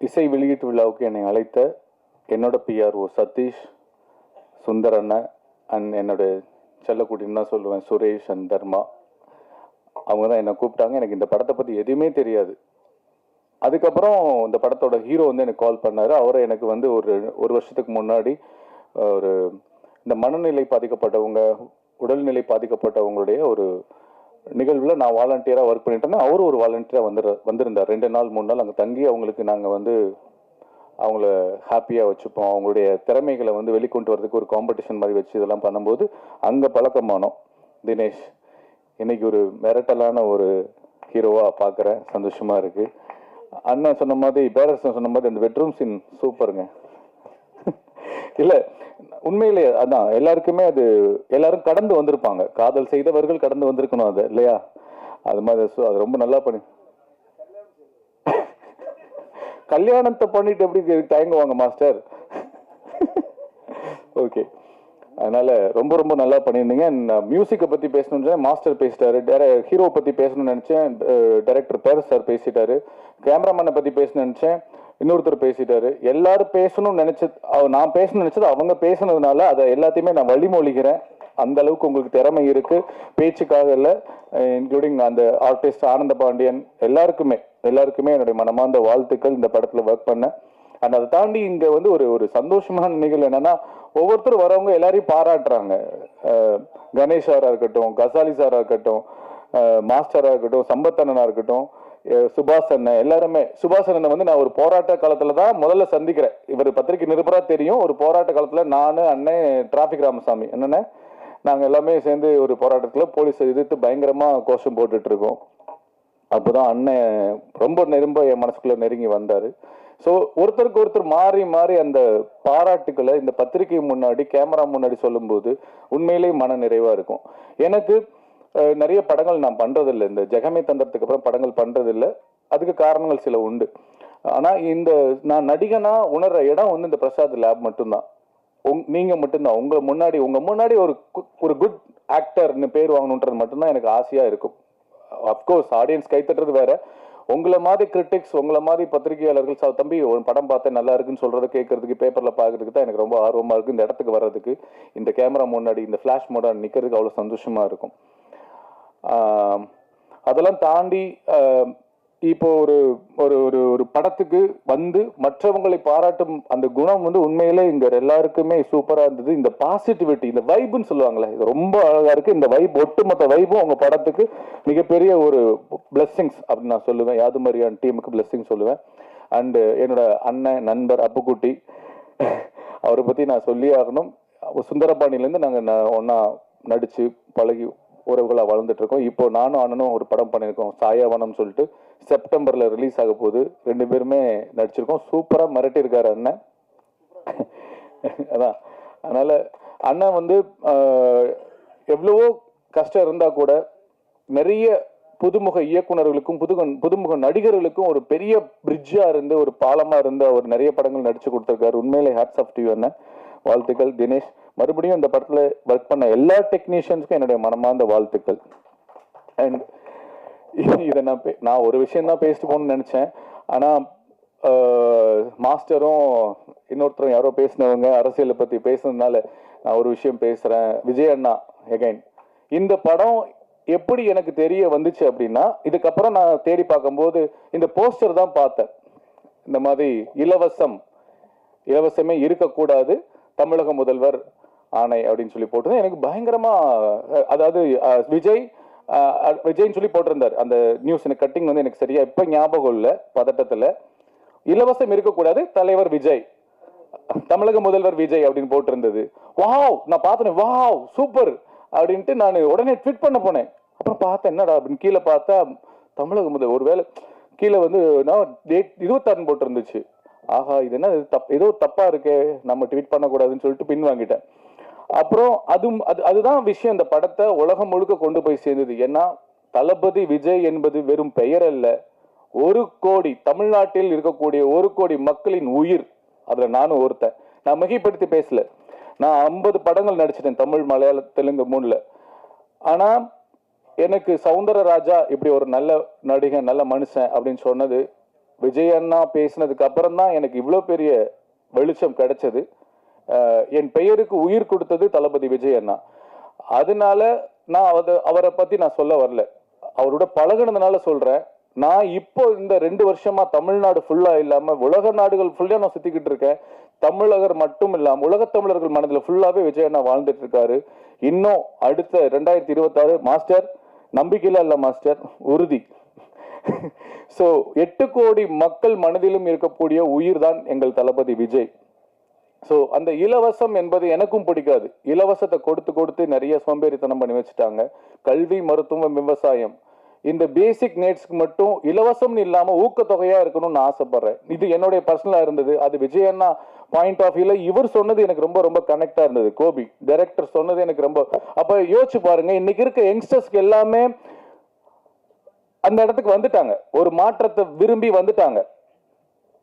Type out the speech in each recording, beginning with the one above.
இசை வெளியீட்டு விழாவுக்கு என்னை அழைத்த என்னோட பிஆர்ஓ சதீஷ் சுந்தர் அண்ணன் அண்ட் என்னோட செல்லக்குட்டின்னு தான் சொல்லுவேன் சுரேஷ் அண்ட் தர்மா. அவங்க தான் என்னை கூப்பிட்டாங்க. எனக்கு இந்த படத்தை பற்றி எதுவுமே தெரியாது. அதுக்கப்புறம் இந்த படத்தோட ஹீரோ வந்து எனக்கு கால் பண்ணார். அவரை எனக்கு வந்து ஒரு ஒரு வருஷத்துக்கு முன்னாடி ஒரு இந்த மனநிலை பாதிக்கப்பட்டவங்க உடல்நிலை பாதிக்கப்பட்டவங்களுடைய ஒரு நிகழ்வில் நான் வாலண்டியராக ஒர்க் பண்ணிட்டு இருந்தேன் அவரும் ஒரு வாலண்டியராக வந்துரு வந்திருந்தார். ரெண்டு நாள் மூணு நாள் அங்கே தங்கி அவங்களுக்கு நாங்கள் வந்து அவங்கள ஹாப்பியாக வச்சுப்போம். அவங்களுடைய திறமைகளை வந்து வெளிக்கொண்டு வரதுக்கு ஒரு காம்படிஷன் மாதிரி வச்சு இதெல்லாம் பண்ணும்போது அங்கே பழக்கமானோம். தினேஷ் இன்றைக்கி ஒரு மிரட்டலான ஒரு ஹீரோவாக பார்க்குறேன் சந்தோஷமாக இருக்குது அண்ணன் சொன்ன மாதிரி பேரரசன் சொன்ன மாதிரி அந்த பெட்ரூம் சீன் சூப்பருங்க. இல்ல உண்மையிலே அதான் எல்லாருக்குமே அது எல்லாரும் கடந்து வந்திருப்பாங்க. காதல் செய்தவர்கள் கடந்து வந்திருக்கணும் அது இல்லையா? அது மாதிரி அது ரொம்ப நல்லா பண்ணி கல்யாணத்தை பண்ணிட்டு எப்படி தயங்குவாங்க மாஸ்டர்? ஓகே. அதனால ரொம்ப ரொம்ப நல்லா பண்ணியிருந்தீங்க. மியூசிக்கை பற்றி பேசணும்னு மாஸ்டர் பேசிட்டாரு. ஹீரோ பற்றி பேசணும்னு நினச்சேன். டைரக்டர் பேரஸ் சார் பேசிட்டாரு. கேமராமேனை பற்றி பேசணும்னு நினச்சேன். இன்னொருத்தர் பேசிட்டாரு. எல்லாரும் பேசணும்னு நினைச்சது நான் பேசணும்னு நினைச்சது அவங்க பேசுனதுனால அதை எல்லாத்தையுமே நான் வழிமொழிகிறேன். அந்த அளவுக்கு உங்களுக்கு திறமை இருக்கு. பேச்சுக்காக இல்லை இன்க்ளூடிங் அந்த ஆர்டிஸ்ட் ஆனந்த பாண்டியன் எல்லாருக்குமே எல்லாருக்குமே என்னுடைய மனமார்ந்த வாழ்த்துக்கள் இந்த படத்துல ஒர்க் பண்ண. அண்ட் அதை தாண்டி இங்க வந்து ஒரு ஒரு சந்தோஷமான நிகழ்வு என்னன்னா ஒவ்வொருத்தரும் வரவங்க எல்லாரையும் பாராட்டுறாங்க. கணேஷ் சாரா இருக்கட்டும் கசாலி சாரா இருக்கட்டும் மாஸ்டரா இருக்கட்டும் சம்பத் அண்ணனா இருக்கட்டும் சுபாஷ் அண்ணன். எல்லாருமே சுபாஷ் வந்து நான் ஒரு போராட்ட காலத்துல தான் முதல்ல சந்திக்கிறேன். இவர் பத்திரிகை நிருபரா தெரியும். ஒரு போராட்ட காலத்துல நானு அண்ணன் டிராபிக் ராமசாமி என்னண்ணே நாங்கள் எல்லாமே சேர்ந்து ஒரு போராட்டத்தில் போலீஸ் எதிர்த்து பயங்கரமா கோஷம் போட்டுட்டு இருக்கோம். அப்போதான் அண்ணன் ரொம்ப நெரும்ப என் மனசுக்குள்ள நெருங்கி வந்தாரு. ஸோ ஒருத்தருக்கு ஒருத்தர் மாறி மாறி அந்த பாராட்டுக்களை இந்த பத்திரிகை முன்னாடி கேமரா முன்னாடி சொல்லும்போது உண்மையிலேயே மன நிறைவாக இருக்கும். எனக்கு நிறைய படங்கள் நான் பண்ணுறதில்லை இந்த ஜெகமே தந்திரத்துக்கு அப்புறம் படங்கள் பண்ணுறதில்லை அதுக்கு காரணங்கள் சில உண்டு. ஆனால் இந்த நான் நடிகனாக உணர்கிற இடம் வந்து இந்த பிரசாத் லேப் மட்டும்தான். உங்- நீங்கள் மட்டும்தான். உங்கள் முன்னாடி உங்கள் முன்னாடி ஒரு கு- ஒரு குட் ஆக்டர்னு பேர் வாங்கணுன்றது மட்டும்தான் எனக்கு ஆசையாக இருக்கும். அஃப்கோர்ஸ் ஆடியன்ஸ் கைத்தட்டுறது வேற. உங்களை மாதிரி கிரிட்டிக்ஸ் உங்களை மாதிரி பத்திரிகையாளர்கள் சா தம்பி ஒரு படம் பார்த்தேன் நல்லா இருக்குன்னு சொல்கிறத கேட்கறதுக்கு பேப்பரில் பார்க்கறதுக்கு தான் எனக்கு ரொம்ப ஆர்வமாக இருக்குது இந்த இடத்துக்கு வர்றதுக்கு இந்த கேமரா முன்னாடி இந்த ஃப்ளாஷ் மோட நிற்கிறதுக்கு அவ்வளோ சந்தோஷமாக இருக்கும். அதெல்லாம் தாண்டி இப்போ ஒரு ஒரு ஒரு ஒரு படத்துக்கு வந்து மற்றவங்களை பாராட்டும் அந்த குணம் வந்து உண்மையிலே இங்க எல்லாருக்குமே சூப்பரா இருந்தது. இந்த பாசிட்டிவிட்டி இந்த வைப்னு சொல்லுவாங்களே இது ரொம்ப அழகா இருக்கு. இந்த வைப் ஒட்டுமொத்த வைப்பும் உங்க படத்துக்கு மிகப்பெரிய ஒரு பிளெஸ்ஸிங்ஸ் அப்படின்னு நான் சொல்லுவேன். யாது மாதிரியான டீமுக்கு பிளெஸ்ஸிங் சொல்லுவேன். அண்டு என்னோட அண்ணன் நண்பர் அப்புக்குட்டி அவரை பத்தி நான் சொல்லி ஆகணும். சுந்தரபாணிலேருந்து நாங்கள் ஒன்றா நடித்து நடிச்சு பழகி உறவுகளாக வளர்ந்துட்டு இருக்கோம் இப்போ நானும் அண்ணனும் ஒரு படம் பண்ணியிருக்கோம். சாயாவனம் சொல்லிட்டு செப்டம்பர்ல ரிலீஸ் ஆக போகுது. ரெண்டு பேருமே நடிச்சிருக்கோம். சூப்பராக மிரட்டியிருக்காரு அண்ணன். அதான். அதனால அண்ணன் வந்து எவ்வளவோ கஷ்டம் இருந்தா கூட நிறைய புதுமுக இயக்குனர்களுக்கும் புதுக புதுமுக நடிகர்களுக்கும் ஒரு பெரிய பிரிட்ஜா இருந்து ஒரு பாலமா இருந்து அவர் நிறைய படங்கள் நடிச்சு கொடுத்துருக்காரு. உண்மையிலே ஹேட்ஸ் ஆஃப் டிவி அண்ணன். வாழ்த்துக்கள் தினேஷ். மறுபடியும் இந்த படத்தில் ஒர்க் பண்ண எல்லா டெக்னீஷியன்ஸ்க்கும் என்னுடைய மனமார்ந்த வாழ்த்துக்கள். அண்ட் இதை நான் பே- நான் ஒரு விஷயம் தான் பேசிட்டு போகணும்னு நினச்சேன். ஆனால் மாஸ்டரும் இன்னொருத்தரும் யாரோ பேசினவங்க அரசியலை பற்றி பேசுனதுனால நான் ஒரு விஷயம் பேசுகிறேன் விஜய் அண்ணா எகைன் இந்த படம் எப்படி எனக்கு தெரிய வந்துச்சு அப்படின்னா இதுக்கப்புறம் நான் தேடி பார்க்கும்போது இந்த போஸ்டர் தான் பார்த்தேன். இந்த மாதிரி இலவசம் இலவசமே இருக்கக்கூடாது. தமிழக முதல்வர் ஆணை அப்படின்னு சொல்லி போட்டு எனக்கு பயங்கரமா அதாவது விஜய் விஜய்னு விஜய்ன்னு சொல்லி போட்டிருந்தார். அந்த நியூஸ் எனக்கு கட்டிங் வந்து எனக்கு சரியா இப்ப ஞாபகம் இல்லை பதட்டத்துல. இலவசம் இருக்கக்கூடாது தலைவர் விஜய். தமிழக முதல்வர் விஜய் அப்படின்னு போட்டிருந்தது. வாவ்! நான் பார்த்தேன் வாவ்! சூப்பர்! அப்படின்ட்டு நான் உடனே ட்வீட் பண்ண போனேன். அப்புறம் பார்த்தேன் என்னடா அப்படின்னு கீழே பார்த்தா தமிழக முதல் ஒருவேளை கீழே வந்து நான் டேட் இருபத்தாறு போட்டிருந்துச்சு. ஆஹா இது என்ன இது தப் ஏதோ தப்பா இருக்கே நம்ம ட்வீட் பண்ணக்கூடாதுன்னு சொல்லிட்டு பின் வாங்கிட்டேன். அப்புறம் அது அது அதுதான் விஷயம். இந்த படத்தை உலகம் முழுக்க கொண்டு போய் சேர்ந்தது. ஏன்னா தளபதி விஜய் என்பது வெறும் பெயர் அல்ல. ஒரு கோடி தமிழ்நாட்டில் இருக்கக்கூடிய ஒரு கோடி மக்களின் உயிர். அதில் நானும் ஒருத்தன். நான் மிகைப்படுத்தி பேசல. நான் ஐம்பது படங்கள் நடிச்சிட்டேன் தமிழ் மலையாள தெலுங்கு மூணில். ஆனால் எனக்கு சவுந்தரராஜா இப்படி ஒரு நல்ல நடிகன் நல்ல மனுஷன் அப்படின்னு சொன்னது விஜய் அண்ணா பேசினதுக்கு அப்புறம் தான் எனக்கு இவ்வளோ பெரிய வெளிச்சம் கிடைச்சது. என் பெயருக்கு உயிர் கொடுத்தது தளபதி விஜய் அண்ணா. அதனால நான் அது அவரை பற்றி நான் சொல்ல வரல. அவரோட பழகுனதுனால சொல்கிறேன் நான் இப்போ இந்த ரெண்டு வருஷமா தமிழ்நாடு ஃபுல்லாக இல்லாமல் உலக நாடுகள் ஃபுல்லாக நான் சுற்றிக்கிட்டு இருக்கேன். தமிழகர் மட்டும் இல்லாமல் உலகத் தமிழர்கள் மனதில் ஃபுல்லாகவே விஜய் அண்ணா வாழ்ந்துட்டு இருக்காரு. இன்னும் அடுத்த ரெண்டாயிரத்தி இருபத்தாறு மாஸ்டர் நம்பிக்கையில இல்லை மாஸ்டர் உறுதி. ஸோ எட்டு கோடி மக்கள் மனதிலும் இருக்கக்கூடிய உயிர் தான் எங்கள் தளபதி விஜய். ஸோ அந்த இலவசம் என்பது எனக்கும் பிடிக்காது. இலவசத்தை கொடுத்து கொடுத்து நிறைய சோம்பேறித்தனம் பண்ணி வச்சுட்டாங்க. கல்வி மருத்துவம் விவசாயம். இந்த பேசிக் நீட்ஸ்க்கு மட்டும் இலவசம்னு இல்லாமல் ஊக்கத்தொகையாக இருக்கணும்னு ஆசைப்பட்றேன் ஆசைப்படுறேன். இது என்னுடைய பர்சனலாக இருந்தது. அது விஜய் அண்ணா பாயிண்ட் ஆஃப் வியூவில் இவர் சொன்னது எனக்கு ரொம்ப ரொம்ப கனெக்டாக இருந்தது. கோபி டைரக்டர் சொன்னது எனக்கு ரொம்ப. அப்போ யோசிச்சு பாருங்க இன்னைக்கு இருக்க யங்ஸ்டர்ஸ்க்கு எல்லாமே அந்த இடத்துக்கு வந்துட்டாங்க. ஒரு மாற்றத்தை விரும்பி வந்துட்டாங்க.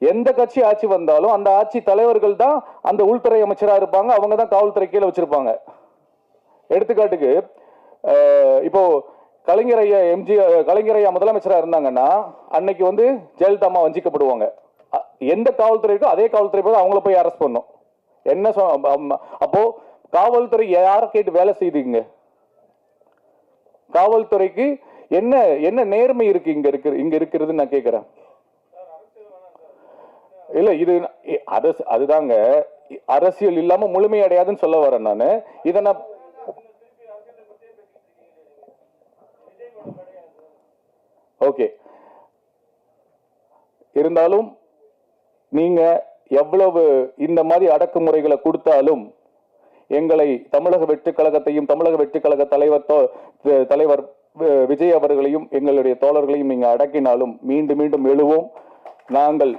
எந்த கட்சி ஆட்சி வந்தாலும் அந்த ஆட்சி தலைவர்கள் தான் அந்த உள்துறை அமைச்சராக இருப்பாங்க அவங்க தான் காவல்துறை கீழே வச்சிருப்பாங்க. எடுத்துக்காட்டுக்கு இப்போ கலைஞர் ஐயா எம்ஜி கலைஞர் ஐயா இருந்தாங்கன்னா அன்னைக்கு வந்து ஜெயலலிதா அம்மா வஞ்சிக்கப்படுவாங்க. அ- எந்த காவல்துறை இருக்கோ அதே காவல்துறை போய் அவங்கள போய் அரெஸ்ட் பண்ணும். என்ன சொ- அப்போ காவல்துறை யாரை கேட்டு வேலை செய்துங்க? காவல்துறைக்கு என்ன என்ன நேர்மை இருக்கு இங்க இருக்கு இங்க இருக்கிறதுன்னு நான் கேட்கிறேன் இல்ல இது அரசு அதுதாங்க. இ- அரசியல் இல்லாம முழுமை அடையாதுன்னு சொல்ல வரேன் நான். இத நான் ஓகே. இருந்தாலும் நீங்க எவ்வளவு இந்த மாதிரி அடக்குமுறைகளை கொடுத்தாலும் எங்களை தமிழக வெற்றி கழகத்தையும் தமிழக வெற்றி கழக தலைவர் த- தலைவர் விஜய் அவர்களையும் எங்களுடைய தோழர்களையும் நீங்க அடக்கினாலும் மீண்டும் மீண்டும் எழுவோம். நாங்கள்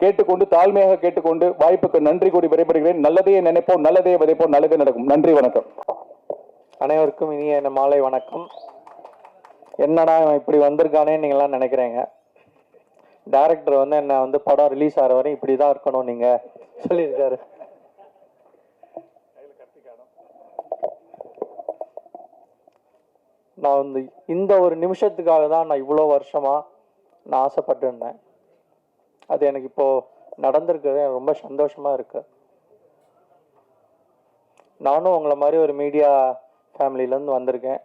கேட்டுக்கொண்டு தாழ்மையாக கேட்டுக்கொண்டு வாய்ப்புக்கு நன்றி கூறி விடைபெறுகிறேன். நல்லதையே நினைப்போம் நல்லதே விதைப்போம் நல்லதே நடக்கும். நன்றி வணக்கம். அனைவருக்கும் இனிய என்ன மாலை வணக்கம். என்னடா இவன் இப்படி வந்திருக்கானேன்னு நீங்களாம் நினைக்கிறீங்க? டேரக்டர் வந்து என்ன வந்து படம் ரிலீஸ் ஆகிற வரையும் இப்படி தான் இருக்கணும் நீங்கள் சொல்லியிருக்காரு. நான் வந்து இந்த ஒரு நிமிஷத்துக்காக தான் நான் இவ்வளோ வருஷமாக நான் ஆசைப்பட்டு இருந்தேன் அது எனக்கு இப்போ நடந்திருக்கிறது எனக்கு ரொம்ப சந்தோஷமா இருக்கு. நானும் உங்களை மாதிரி ஒரு மீடியா ஃபேமிலியிலேருந்து வந்திருக்கேன்.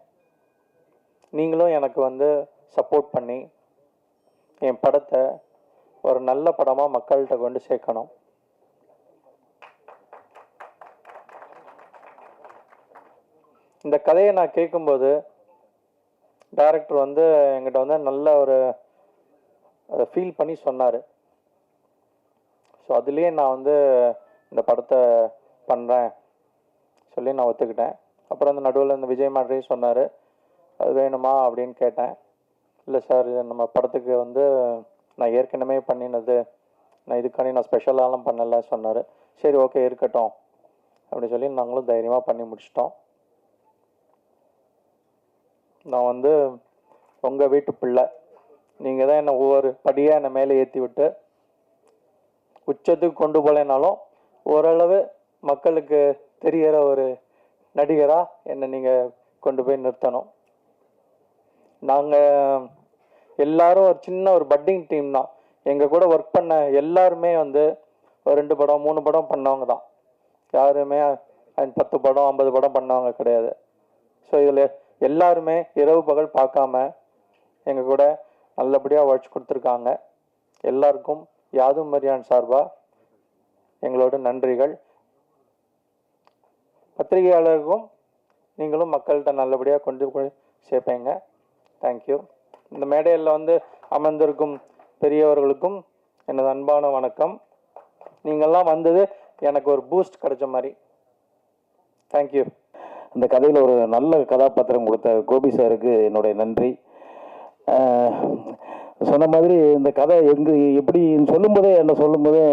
நீங்களும் எனக்கு வந்து சப்போர்ட் பண்ணி என் படத்தை ஒரு நல்ல படமாக மக்கள்கிட்ட கொண்டு சேர்க்கணும். இந்த கதையை நான் கேட்கும்போது டைரக்டர் வந்து எங்கிட்ட வந்து நல்ல ஒரு அதை ஃபீல் பண்ணி சொன்னார். ஸோ அதுலேயே நான் வந்து இந்த படத்தை பண்ணுறேன் சொல்லி நான் ஒத்துக்கிட்டேன். அப்புறம் அந்த நடுவில் இந்த விஜய் மாதிரி சொன்னார் அது வேணுமா? அப்படின்னு கேட்டேன். இல்லை சார் நம்ம படத்துக்கு வந்து நான் ஏற்கனவே பண்ணினது நான் இதுக்காண்டி நான் ஸ்பெஷலாலாம் பண்ணலை சொன்னார். சரி ஓகே இருக்கட்டும் அப்படி சொல்லி நாங்களும் தைரியமாக பண்ணி முடிச்சிட்டோம். நான் வந்து உங்கள் வீட்டு பிள்ளை நீங்கள் தான் என்னை ஒவ்வொரு படியாக என்னை மேலே ஏற்றி விட்டு உச்சத்துக்கு கொண்டு போகலைனாலும் ஓரளவு மக்களுக்கு தெரிகிற ஒரு நடிகராக என்னை நீங்கள் கொண்டு போய் நிறுத்தணும். நாங்கள் எல்லாரும் ஒரு சின்ன ஒரு பட்டிங் டீம் தான். எங்கள் கூட ஒர்க் பண்ண எல்லாருமே வந்து ஒரு ரெண்டு படம் மூணு படம் பண்ணவங்க தான். யாருமே பத்து படம் ஐம்பது படம் பண்ணவங்க கிடையாது. ஸோ இதில் எல்லாருமே இரவு பகல் பார்க்காம எங்கள் கூட நல்லபடியாக உழைச்சி கொடுத்துருக்காங்க. எல்லாருக்கும் யாதும் மரியான் சார்பாக எங்களோட நன்றிகள். பத்திரிகையாளருக்கும் நீங்களும் மக்கள்கிட்ட நல்லபடியாக கொண்டு போய் சேர்ப்பீங்க. தேங்க்யூ இந்த மேடையில் வந்து அமர்ந்திருக்கும் பெரியவர்களுக்கும் எனது அன்பான வணக்கம். நீங்கள்லாம் வந்தது எனக்கு ஒரு பூஸ்ட் கிடைச்ச மாதிரி. தேங்க்யூ இந்த கதையில் ஒரு நல்ல கதாபாத்திரம் கொடுத்த கோபி சாருக்கு என்னுடைய நன்றி. சொன்ன மாதிரி இந்த கதை எங்க எப்படின்னு சொல்லும்போதே என்ன சொல்லும்போதே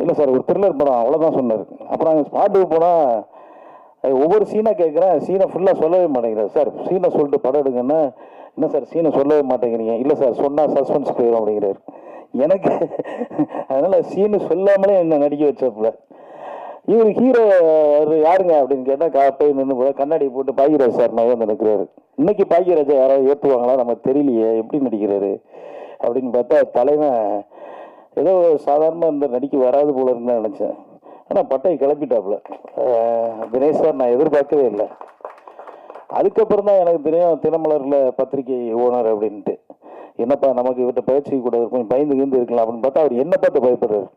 இல்லை சார் ஒரு த்ரில்லர் படம் அவ்வளோதான் சொன்னார். அப்புறம் அங்கே ஸ்பாட்டுக்கு போனால் ஒவ்வொரு சீனாக கேட்குறேன் சீனை ஃபுல்லாக சொல்லவே மாட்டேங்கிறார். சார் சீனை சொல்லிட்டு படம் எடுங்கன்னா என்ன சார் சீனை சொல்லவே மாட்டேங்கிறீங்க? இல்லை சார் சொன்னால் சஸ்பென்ஸ் போயிடும் அப்படிங்கிறார். எனக்கு அதனால் சீனு சொல்லாமலே என்னை நடிக்க வச்சப்பல. இவர் ஹீரோ யாருங்க அப்படின்னு கேட்டால் கா போய் நின்று போய் கண்ணாடி போட்டு பாக்யராஜ் சார் நான் வந்து நிற்கிறாரு இன்னைக்கு பாக்யராஜா யாராவது ஏற்றுவாங்களா நமக்கு தெரியலையே எப்படி நடிக்கிறாரு? அப்படின்னு பார்த்தா தலைவன் ஏதோ சாதாரணமாக இந்த நடிக்க வராது போல இருந்து நினச்சேன். ஆனால் பட்டையை கிளப்பிட்டாப்புல. தினேஷ் சார் நான் எதிர்பார்க்கவே இல்லை. அதுக்கப்புறம் தான் எனக்கு தெரியும் தினமலரில் பத்திரிகை ஓனர் அப்படின்ட்டு. என்னப்பா நமக்கு இவர்கிட்ட பயிற்சி கூட கொஞ்சம் பயந்து கிந்து இருக்கலாம் அப்படின்னு பார்த்தா அவர் என்ன பார்த்து பயப்படுறாரு.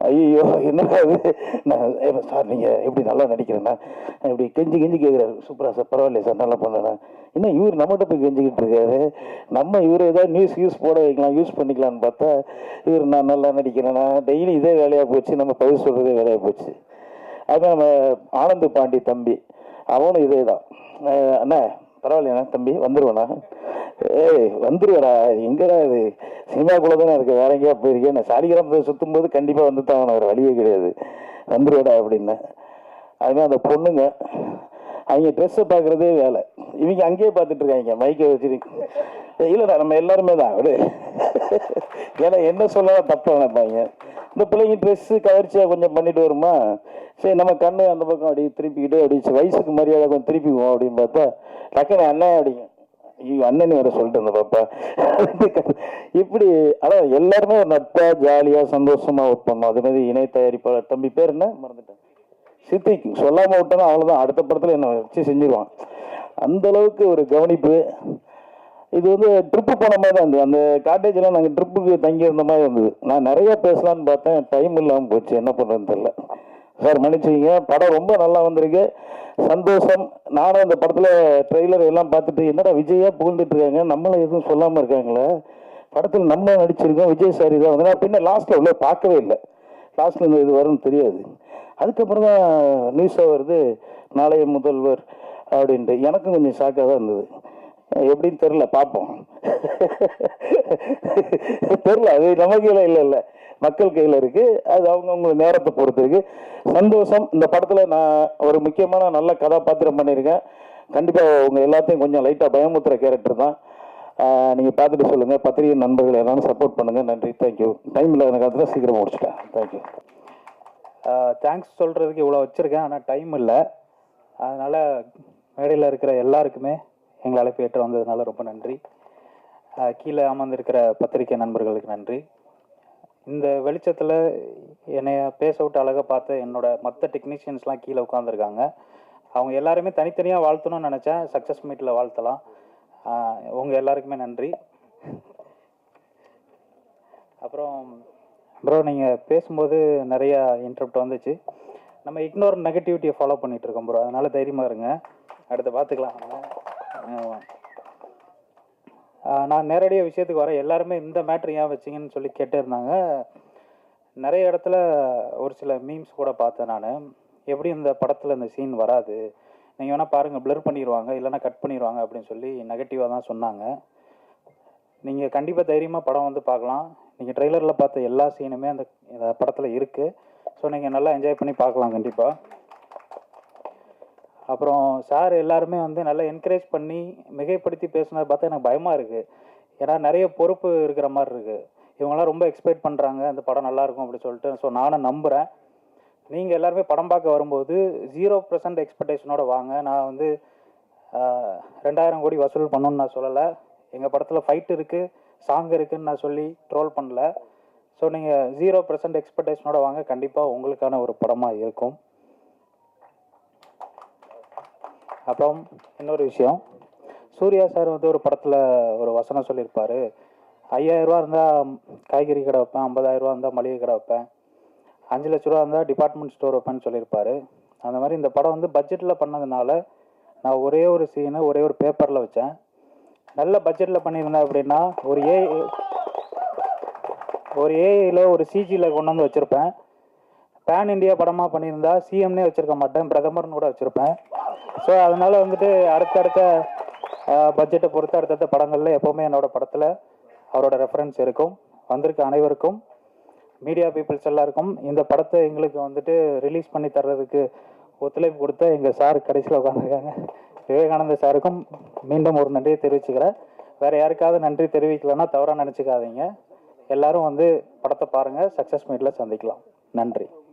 ஐயோ என்னடா அது? நான் ஏ, சார் நீங்கள் எப்படி நல்லா நடிக்கிறேன்னா இப்படி கெஞ்சி கெஞ்சி கேட்குறாரு சூப்பராக சார் பரவாயில்லையே சார் நல்லா பண்ணேன் என்ன இவர் நம்மகிட்ட போய் கெஞ்சிக்கிட்டு இருக்காரு? நம்ம இவர் ஏதாவது நியூஸ் யூஸ் போட வைக்கலாம் யூஸ் பண்ணிக்கலாம்னு பார்த்தா இவர் நான் நல்லா நடிக்கிறேன்னா டெய்லி இதே வேலையாக போச்சு நம்ம பதில் சொல்கிறதே வேலையாக போச்சு. அதுதான் நம்ம ஆனந்த பாண்டி தம்பி. அவனும் இதே தான். அண்ணா பரவாயில்லையா தம்பி வந்துருவேண்ணா. ஏய் வந்துருவேடா எங்கடா இது? சினிமாக்குள்ளே தானே இருக்கு வேற எங்கேயா போயிருக்கேன். நான் சாலிகிராமத்தை சுற்றும் போது கண்டிப்பாக வந்து தான் ஒரு வழியே கிடையாது. வந்துருவேடா அப்படின்னு. அதுமாதிரி அந்த பொண்ணுங்க அவங்க ட்ரெஸ்ஸை பார்க்குறதே வேலை. இவங்க அங்கேயே பார்த்துட்டு இருக்காங்க மைக்கை வச்சுட்டு. இல்லைடா நம்ம எல்லாருமே தான் விடு. ஏன்னா என்ன சொல்லலாம் தப்பாக நினைப்பாங்க. இந்த பிள்ளைங்க ட்ரெஸ்ஸு கவர்ச்சியாக கொஞ்சம் பண்ணிட்டு வருமா? சரி நம்ம கண்ணு அந்த பக்கம் அப்படியே திருப்பிக்கிட்டு அப்படி வயசுக்கு மரியாதை கொஞ்சம் திருப்பிக்குவோம் அப்படின்னு பார்த்தா டக்குனு அண்ணன் அப்படிங்க. ஐயோ அண்ணன் வேற சொல்லிட்டு இருந்த பாப்பா. இப்படி அதான் எல்லாருமே ஒரு நட்பா ஜாலியா சந்தோஷமா ஒர்க் பண்ணோம். அதே மாதிரி இணை தயாரிப்பாளர் தம்பி பேர் என்ன? மறந்துட்டேன். சித்திக்கு சொல்லாம விட்டோன்னா அவ்வளவுதான். அடுத்த படத்துல என்ன வச்சு செஞ்சிருவான். அந்த அளவுக்கு ஒரு கவனிப்பு. இது வந்து ட்ரிப்பு போன மாதிரி தான் இருந்தது. அந்த காட்டேஜில் நாங்கள் ட்ரிப்புக்கு தங்கி இருந்த மாதிரி இருந்தது. நான் நிறைய பேசலான்னு பார்த்தேன். டைம் இல்லாமல் போச்சு. என்ன பண்ணுறதுன்னு தெரில சார் மன்னிச்சுங்க படம் ரொம்ப நல்லா வந்திருக்கு. சந்தோஷம். நானும் இந்த படத்தில் ட்ரெய்லர் எல்லாம் பார்த்துட்டு என்னடா விஜயா புகழ்ந்துட்டு இருக்காங்க? எதுவும் சொல்லாமல் இருக்காங்களே? படத்தில் நம்ம நடிச்சிருக்கோம். விஜய் சார் தான் வந்து. நான் பின்ன லாஸ்ட்டில் உள்ள பார்க்கவே இல்லை. லாஸ்ட்டில் இந்த இது வரும்னு தெரியாது. அதுக்கப்புறம் தான் நியூஸாக வருது. நாளைய முதல்வர் அப்படின்ட்டு. எனக்கும் கொஞ்சம் ஷாக்காக தான் இருந்தது. எப்படின்னு தெரில பார்ப்போம். தெரில அது நமக்கு இல்லை இல்லை இல்லை. மக்கள் கையில் இருக்கு. அது அவங்கவுங்க நேரத்தை பொறுத்து இருக்கு. சந்தோஷம். இந்த படத்தில் நான் ஒரு முக்கியமான நல்ல கதாபாத்திரம் பண்ணியிருக்கேன். கண்டிப்பாக அவங்க எல்லாத்தையும் கொஞ்சம் லைட்டாக பயமுத்துற கேரக்டர் தான். நீங்கள் பார்த்துட்டு சொல்லுங்கள் பத்திரிகை நண்பர்கள் எல்லாரும் சப்போர்ட் பண்ணுங்கள் நன்றி. தேங்க்யூ டைம் இல்லாத காலத்தில் சீக்கிரம் முடிச்சிட்டேன் தேங்க்யூ தேங்க்ஸ் சொல்கிறதுக்கு இவ்வளோ வச்சுருக்கேன். ஆனால் டைம் இல்லை. அதனால் மேடையில் இருக்கிற எல்லாருக்குமே எங்கள் அழைப்பு ஏற்று வந்ததுனால ரொம்ப நன்றி. கீழே அமர்ந்திருக்கிற பத்திரிகை நண்பர்களுக்கு நன்றி. இந்த வெளிச்சத்தில் என்னைய பேச விட்டு அழகாக பார்த்து என்னோட மற்ற டெக்னீஷியன்ஸ்லாம் கீழே உட்காந்துருக்காங்க அவங்க எல்லாருமே தனித்தனியாக வாழ்த்தணும்னு நினச்சேன். சக்ஸஸ் மீட்டில் வாழ்த்தலாம். உங்கள் எல்லாருக்குமே நன்றி. அப்புறம் ப்ரோ நீங்கள் பேசும்போது நிறையா இன்ட்ரப்ட் வந்துச்சு. நம்ம இக்னோர் நெகட்டிவிட்டியை ஃபாலோ பண்ணிகிட்ருக்கோம் இருக்கோம் ப்ரோ அதனால தைரியமாக இருங்க. அடுத்து பார்த்துக்கலாம். நான் நேரடியாக விஷயத்துக்கு வரேன். எல்லாருமே இந்த மேட்ரு ஏன் வச்சிங்கன்னு சொல்லி கேட்டே இருந்தாங்க நிறைய இடத்துல ஒரு சில மீம்ஸ் கூட பார்த்தேன் நான். எப்படி இந்த படத்தில் இந்த சீன் வராது? நீங்கள் வேணால் பாருங்கள் ப்ளர் பண்ணிடுவாங்க இல்லைன்னா கட் பண்ணிடுவாங்க அப்படின்னு சொல்லி நெகட்டிவாக தான் சொன்னாங்க. நீங்கள் கண்டிப்பாக தைரியமாக படம் வந்து பார்க்கலாம். நீங்கள் ட்ரெய்லரில் பார்த்த எல்லா சீனுமே அந்த படத்தில் இருக்குது ஸோ நீங்கள் நல்லா என்ஜாய் பண்ணி பார்க்கலாம் கண்டிப்பாக அப்புறம் சார் எல்லாருமே வந்து நல்லா என்கரேஜ் பண்ணி மிகைப்படுத்தி பேசுனதை பார்த்தா எனக்கு பயமாக இருக்குது ஏன்னா நிறைய பொறுப்பு இருக்கிற மாதிரி இருக்குது இவங்கெல்லாம் ரொம்ப எக்ஸ்பெக்ட் பண்ணுறாங்க அந்த படம் நல்லாயிருக்கும் அப்படின்னு சொல்லிட்டு. ஸோ நானும் நம்புகிறேன் நீங்கள் எல்லாருமே படம் பார்க்க வரும்போது ஜீரோ பர்சன்ட் எக்ஸ்பெக்டேஷனோட வாங்க. நான் வந்து ரெண்டாயிரம் கோடி வசூல் பண்ணணும்னு நான் சொல்லலை. எங்கள் படத்தில் ஃபைட் இருக்குது சாங் இருக்குதுன்னு நான் சொல்லி ட்ரோல் பண்ணல. ஸோ நீங்கள் ஜீரோ பர்சன்ட் எக்ஸ்பெக்டேஷனோட வாங்க. கண்டிப்பாக உங்களுக்கான ஒரு படமாக இருக்கும். அப்புறம் இன்னொரு விஷயம். சூர்யா சார் வந்து ஒரு படத்தில் ஒரு வசனம் சொல்லியிருப்பார். ஐயாயிரரூவா இருந்தால் காய்கறி கடை வைப்பேன் ஐம்பதாயிரரூவா இருந்தால் மளிகை கடை வைப்பேன் அஞ்சு லட்ச ரூபா இருந்தால் டிபார்ட்மெண்ட் ஸ்டோர் வைப்பேன்னு சொல்லியிருப்பாரு. அந்த மாதிரி இந்த படம் வந்து பட்ஜெட்டில் பண்ணதுனால நான் ஒரே ஒரு சீனை ஒரே ஒரு பேப்பரில் வச்சேன். நல்ல பட்ஜெட்டில் பண்ணியிருந்தேன் அப்படின்னா ஒரு ஏ ஒரு ஏஐயில் ஒரு சிஜியில் கொண்டு வந்து வச்சுருப்பேன். பேன் இந்தியா படமாக பண்ணியிருந்தா சிஎம்னே வச்சுருக்க மாட்டேன் பிரதமர்னு கூட வச்சுருப்பேன். ஸோ அதனால் வந்துட்டு அடுத்தடுத்த பட்ஜெட்டை பொறுத்து அடுத்தடுத்த படங்களில் எப்போவுமே என்னோட படத்தில் அவரோட ரெஃபரன்ஸ் இருக்கும். வந்திருக்க அனைவருக்கும் மீடியா பீப்புள்ஸ் எல்லாருக்கும் இந்த படத்தை எங்களுக்கு வந்துட்டு ரிலீஸ் பண்ணி தர்றதுக்கு ஒத்துழைப்பு கொடுத்த எங்கள் சார் கடைசியில் உட்காந்துருக்காங்க விவேகானந்த சாருக்கும் மீண்டும் ஒரு நன்றியை தெரிவிச்சுக்கிறேன். வேற யாருக்காவது நன்றி தெரிவிக்கலன்னா தவறாக நினச்சிக்காதீங்க. எல்லாரும் வந்து படத்தை பாருங்கள் சக்ஸஸ் மீட்டில் சந்திக்கலாம். நன்றி.